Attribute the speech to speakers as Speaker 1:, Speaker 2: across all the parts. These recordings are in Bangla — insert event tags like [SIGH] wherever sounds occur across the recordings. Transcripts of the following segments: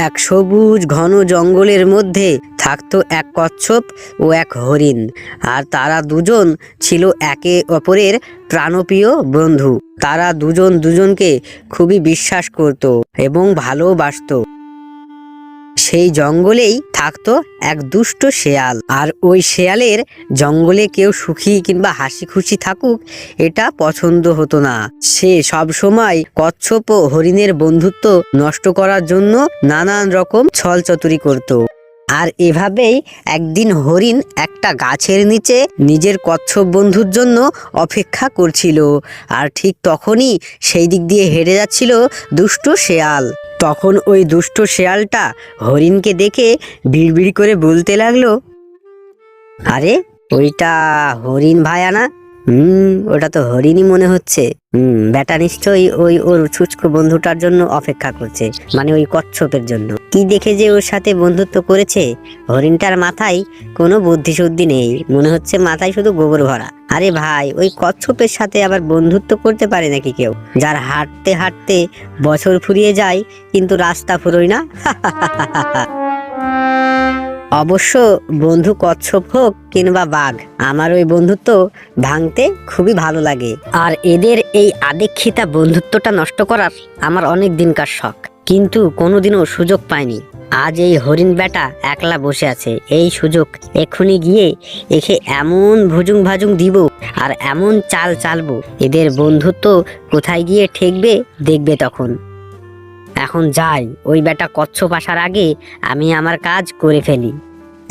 Speaker 1: এক সবুজ ঘন জঙ্গলের মধ্যে থাকতো এক কচ্ছপ ও এক হরিণ। আর তারা দুজন ছিল একে অপরের প্রাণপ্রিয় বন্ধু। তারা দুজন দুজনকে খুবই বিশ্বাস করত এবং ভালোবাসতো। সেই জঙ্গলেই থাকতো এক দুষ্ট শেয়াল। আর ওই শেয়ালের জঙ্গলে কেউ সুখী কিংবা হাসি খুশি থাকুক, এটা পছন্দ হতো না। সে সব সময় কচ্ছপ ও হরিণের বন্ধুত্ব নষ্ট করার জন্য নানান রকম ছল চতুরি করত। আর এভাবেই একদিন হরিণ একটা গাছের নিচে নিজের কচ্ছপ বন্ধুর জন্য অপেক্ষা করছিল। আর ঠিক তখনই সেই দিক দিয়ে হেঁটে যাচ্ছিল দুষ্ট শেয়াল। তখন ওই দুষ্ট শেয়ালটা হরিণকে দেখে বিড়বিড় করে বলতে লাগল, আরে, ওইটা হরিণ ভায়া না? হুম। ওটা তো হরিণই মনে হচ্ছে। হুম বেটা নিশ্চয়ই ওই ওর শুষ্ক বন্ধুটার জন্য অপেক্ষা করছে মানে ওই কচ্ছপের জন্য। কি দেখে যে ওর সাথে বন্ধুত্ব করেছে, হরিণটার মাথায় কোনো বুদ্ধি শুদ্ধি নেই। মনে হচ্ছে মাথায় শুধু গোবর ভরা। আরে ভাই, ওই কচ্ছপের সাথে আবার বন্ধুত্ব করতে পারে নাকি কেউ? যার হাঁটতে হাঁটতে বছর ফুরিয়ে যায়, কিন্তু রাস্তা ফুরোয় না? [LAUGHS] অবশ্য বন্ধু কচ্ছপ হোক কিংবা বাঘ, আমার ওই বন্ধুত্ব ভাঙতে খুবই ভালো লাগে। আর এদের এই আদেক্ষিতা বন্ধুত্বটা নষ্ট করার আমার অনেক দিনকার শখ। কিন্তু কোনোদিনও সুযোগ পাইনি। আজ এই হরিণ বেটা একলা বসে আছে। এই সুযোগ এক্ষুনি গিয়ে একে এমন ভুজুং ভাজুং দিব আর এমন চাল চালবো। এদের বন্ধুত্ব কোথায় গিয়ে ঠেকবে দেখবে তখন। এখন যাই, ওই বেটা কচ্ছপ আসার আগে আমি আমার কাজ করে ফেলি।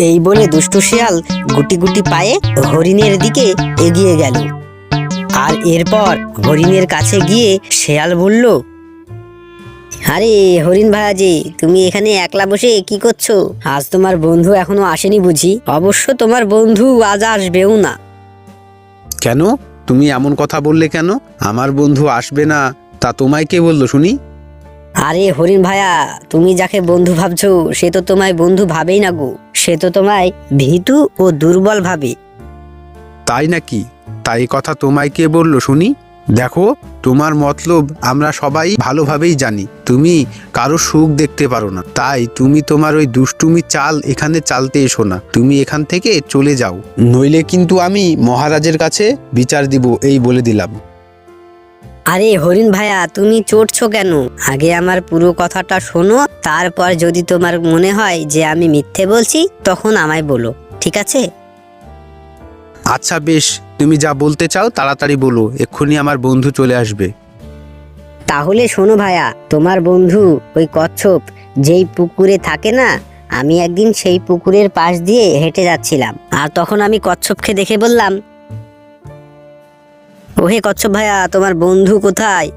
Speaker 1: এই বলে দুষ্টু শিয়াল গুটি গুটি পায়ে হরিণের দিকে এগিয়ে গেল। আর এরপর হরিণের কাছে গিয়ে শেয়াল বলল, আরে হরিণ ভাইয়াজি তুমি এখানে একলা বসে কি করছ? আজ তোমার বন্ধু এখনও আসেনি বুঝি। অবশ্য তোমার বন্ধু আজ আসবেও না।
Speaker 2: কেন? তুমি এমন কথা বললে কেন? আমার বন্ধু আসবে না, তা তোমায় কে বলল শুনি?
Speaker 1: আরে হরিণ ভাইয়া তুমি যাকে বন্ধু ভাবছ, সে তো তোমায় বন্ধু ভাবেই না গো। সে তো তোমায় ভীতু ও দুর্বল ভাবে।
Speaker 2: তাই নাকি? তাই কথা তোমায় কে বলল শুনি? দেখো, তোমার মতলব আমরা সবাই ভালোভাবেই জানি। তুমি কারও সুখ দেখতে পারো না। তাই তুমি তোমার ওই দুষ্টুমি চাল এখানে চালতে এসো না। তুমি এখান থেকে চলে যাও। নইলে কিন্তু আমি মহারাজের কাছে বিচার দিব, এই বলে দিলাম।
Speaker 1: আরে হরিণ ভাইয়া তুমি চড়ছো কেন? আগে আমার পুরো কথাটা শোনো তারপর যদি তোমার মনে হয় যে আমি মিথ্যে বলছি তখন আমায় বলো ঠিক আছে?
Speaker 2: আচ্ছা বেশ তুমি যা বলতে চাও তাড়াতাড়ি বলো এক্ষুনি আমার বন্ধু চলে আসবে।
Speaker 1: তাহলে শোনো ভাইয়া তোমার বন্ধু ওই কচ্ছপ যেই পুকুরে থাকে না আমি একদিন সেই পুকুরের পাশ দিয়ে হেঁটে যাচ্ছিলাম আর তখন আমি কচ্ছপকে দেখে বললাম ওহে কচ্ছপ ভাইয়া, তোমার বন্ধু কোথায়?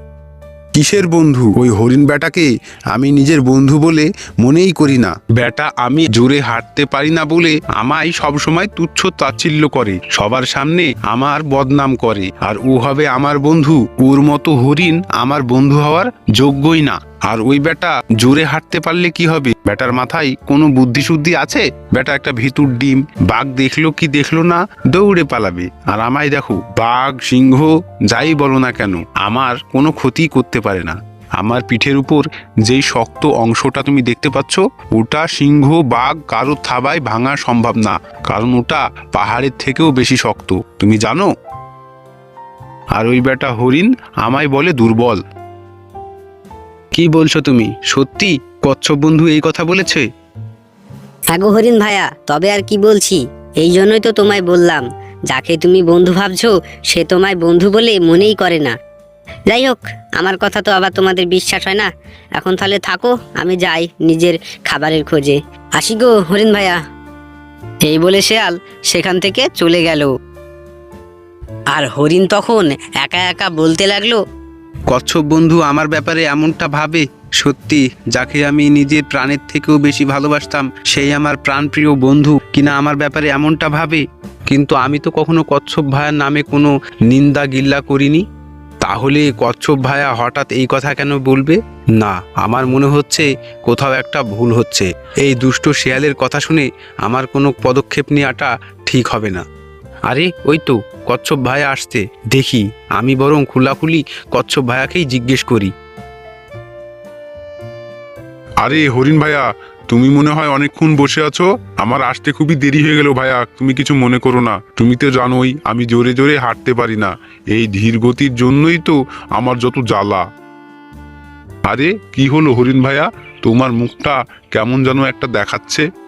Speaker 2: কিসের বন্ধু? ওই হরিণ বেটাকে আমি নিজের বন্ধু বলে মনেই করি না। বেটা আমি জোরে হাঁটতে পারি না বলে আমায় সব সময় তুচ্ছ তাচ্ছিল্য করে। সবার সামনে আমার বদনাম করে। আর ও হবে আমার বন্ধু। ওর মতো হরিণ আমার বন্ধু হওয়ার যোগ্যই না। আর ওই বেটা জোরে হাঁটতে পারলে কি হবে? বেটার মাথায় কোনো বুদ্ধি শুদ্ধি আছে? বেটা একটা ভিতুর ডিম, বাঘ দেখল কি দেখল না, দৌড়ে পালাবে। আর আমায় দেখো, বাঘ, সিংহ, যাই বলো না কেন, আমার কোনো ক্ষতি করতে পারে না। আমার পিঠের উপর যেই শক্ত অংশটা তুমি দেখতে পাচ্ছ, ওটা সিংহ, বাঘ কারও থাবায় ভাঙা সম্ভব না, কারণ ওটা পাহাড়ের থেকেও বেশি শক্ত। তুমি জানো? আর ওই বেটা হরিণ আমায় বলে দুর্বল। কি বলছো তুমি? সত্যি? কচ্ছপ বন্ধু এই কথা বলেছে?
Speaker 1: গো হরিণ ভাইয়া, তবে আর কি বলছি? এই জন্যই তো তোমায় বললাম। যাকে তুমি বন্ধু ভাবছ, সে তোমায় বন্ধু বলে মনেই করে না। যাই হোক, আমার কথা তো আবার তোমাদের বিশ্বাস হয় না। এখন তাহলে থাকো, আমি যাই নিজের খাবারের খোঁজে। আসি গো হরিণ ভাইয়া। এই বলে শেয়াল সেখান থেকে চলে গেল। আর হরিণ তখন একা একা বলতে লাগল
Speaker 2: কচ্ছপ বন্ধু, আমার ব্যাপারে এমনটা ভাবে? সত্যি, যাকে আমি নিজের প্রাণের থেকেও বেশি ভালোবাসতাম, সেই আমার প্রাণপ্রিয় বন্ধু কিনা আমার ব্যাপারে এমনটা ভাবে? কিন্তু আমি তো কখনো কচ্ছপ ভাইয়ার নামে কোনো নিন্দা গিল্লা করিনি। তাহলে কচ্ছপ ভাইয়া হঠাৎ এই কথা কেন বলবে? না, আমার মনে হচ্ছে কোথাও একটা ভুল হচ্ছে। এই দুষ্ট শেয়ালের কথা শুনে আমার কোনো পদক্ষেপ নেওয়াটা ঠিক হবে না। আরে, ওই তো, কচ্ছপ ভাইয়া আসছে। দেখি, আমি বরং খোলাখুলি কচ্ছপ ভাইয়াকেই জিজ্ঞেস করি। আরে, হরিণ ভাইয়া তুমি মনে হয় অনেকক্ষণ বসে আছো? আমার আসতে খুবই দেরি হয়ে গেল ভাইয়া তুমি কিছু মনে করো না। তুমি তো জানোই, আমি জোরে জোরে হাঁটতে পারি না। এই ধীর গতির জন্যই তো আমার যত জ্বালা। আরে, কি হলো হরিণ ভাইয়া তোমার মুখটা কেমন যেন একটা দেখাচ্ছে।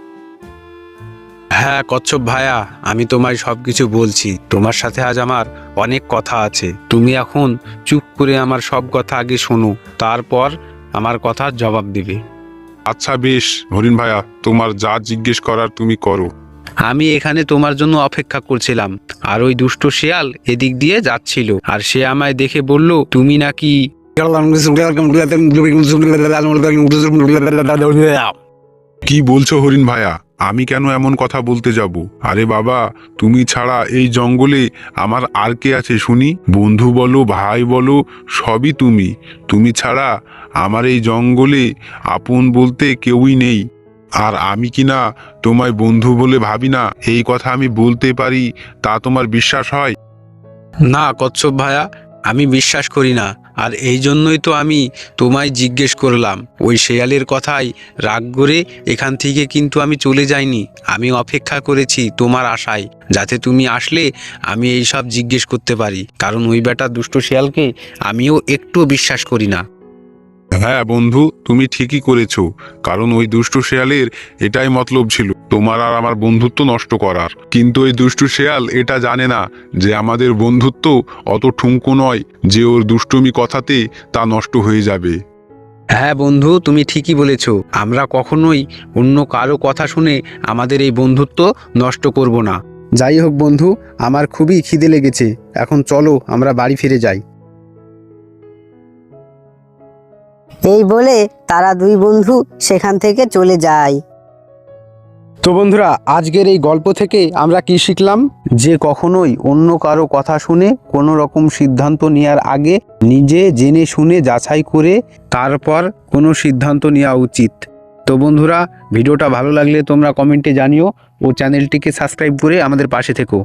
Speaker 3: হ্যাঁ কচ্ছপ ভাইয়া আমি তোমায় সব কিছু বলছি। তোমার সাথে আজ আমার অনেক কথা আছে। তুমি এখন চুপ করে আমার সব কথা আগে শোনো তারপর আমার কথার জবাব দিবে।
Speaker 2: আচ্ছা বেশ হরিণ ভাইয়া তোমার যা জিজ্ঞেস করার তুমি করো।
Speaker 3: আমি এখানে তোমার জন্য অপেক্ষা করছিলাম আর ওই দুষ্ট শেয়াল এদিক দিয়ে যাচ্ছিল আর সে আমায় দেখে বলল তুমি নাকি
Speaker 2: কি বলছো হরিণ ভাইয়া আমি কেন এমন কথা বলতে যাব? আরে বাবা, তুমি ছাড়া এই জঙ্গলে আমার আর কে আছে শুনি? বন্ধু বলো, ভাই বলো, সবই তুমি। তুমি ছাড়া আমার এই জঙ্গলে আপন বলতে কেউই নেই। আর আমি কি না তোমায় বন্ধু বলে ভাবি না? এই কথা আমি বলতে পারি, তা তোমার বিশ্বাস হয়?
Speaker 3: না কচ্ছপ ভাইয়া আমি বিশ্বাস করি না। আর এই জন্যই তো আমি তোমায় জিজ্ঞেস করলাম। ওই শেয়ালের কথাই রাগ করে এখান থেকে কিন্তু আমি চলে যাইনি। আমি অপেক্ষা করেছি তোমার আশায়, যাতে তুমি আসলে আমি এই সব জিজ্ঞেস করতে পারি। কারণ ওই বেটা দুষ্ট শেয়ালকে আমিও একটু বিশ্বাস করি না।
Speaker 2: হ্যাঁ বন্ধু, তুমি ঠিকই করেছ। কারণ ওই দুষ্টু শেয়ালের এটাই মতলব ছিল। তোমার আর আমার বন্ধুত্ব নষ্ট করার। কিন্তু ওই দুষ্টু শেয়াল এটা জানে না যে আমাদের বন্ধুত্ব অত ঠুঙ্কো নয় যে ওর দুষ্টুমি কথাতে তা নষ্ট হয়ে যাবে।
Speaker 3: হ্যাঁ বন্ধু তুমি ঠিকই বলেছ। আমরা কখনোই অন্য কারও কথা শুনে আমাদের এই বন্ধুত্ব নষ্ট করব না।
Speaker 4: যাই হোক বন্ধু আমার খুবই খিদে লেগেছে। এখন চলো আমরা বাড়ি ফিরে যাই।
Speaker 1: এই বলে তারা দুই বন্ধু সেখান থেকে চলে যায়।
Speaker 4: তো বন্ধুরা, আজকের এই গল্প থেকে আমরা কি শিখলাম? যে কখনোই অন্য কারও কথা শুনে কোনো রকম সিদ্ধান্ত নেওয়ার আগে নিজে জেনে শুনে যাচাই করে তারপর কোনো সিদ্ধান্ত নেওয়া উচিত। তো বন্ধুরা, ভিডিওটা ভালো লাগলে তোমরা কমেন্টে জানিও ও চ্যানেলটিকে সাবস্ক্রাইব করে আমাদের পাশে থেকো।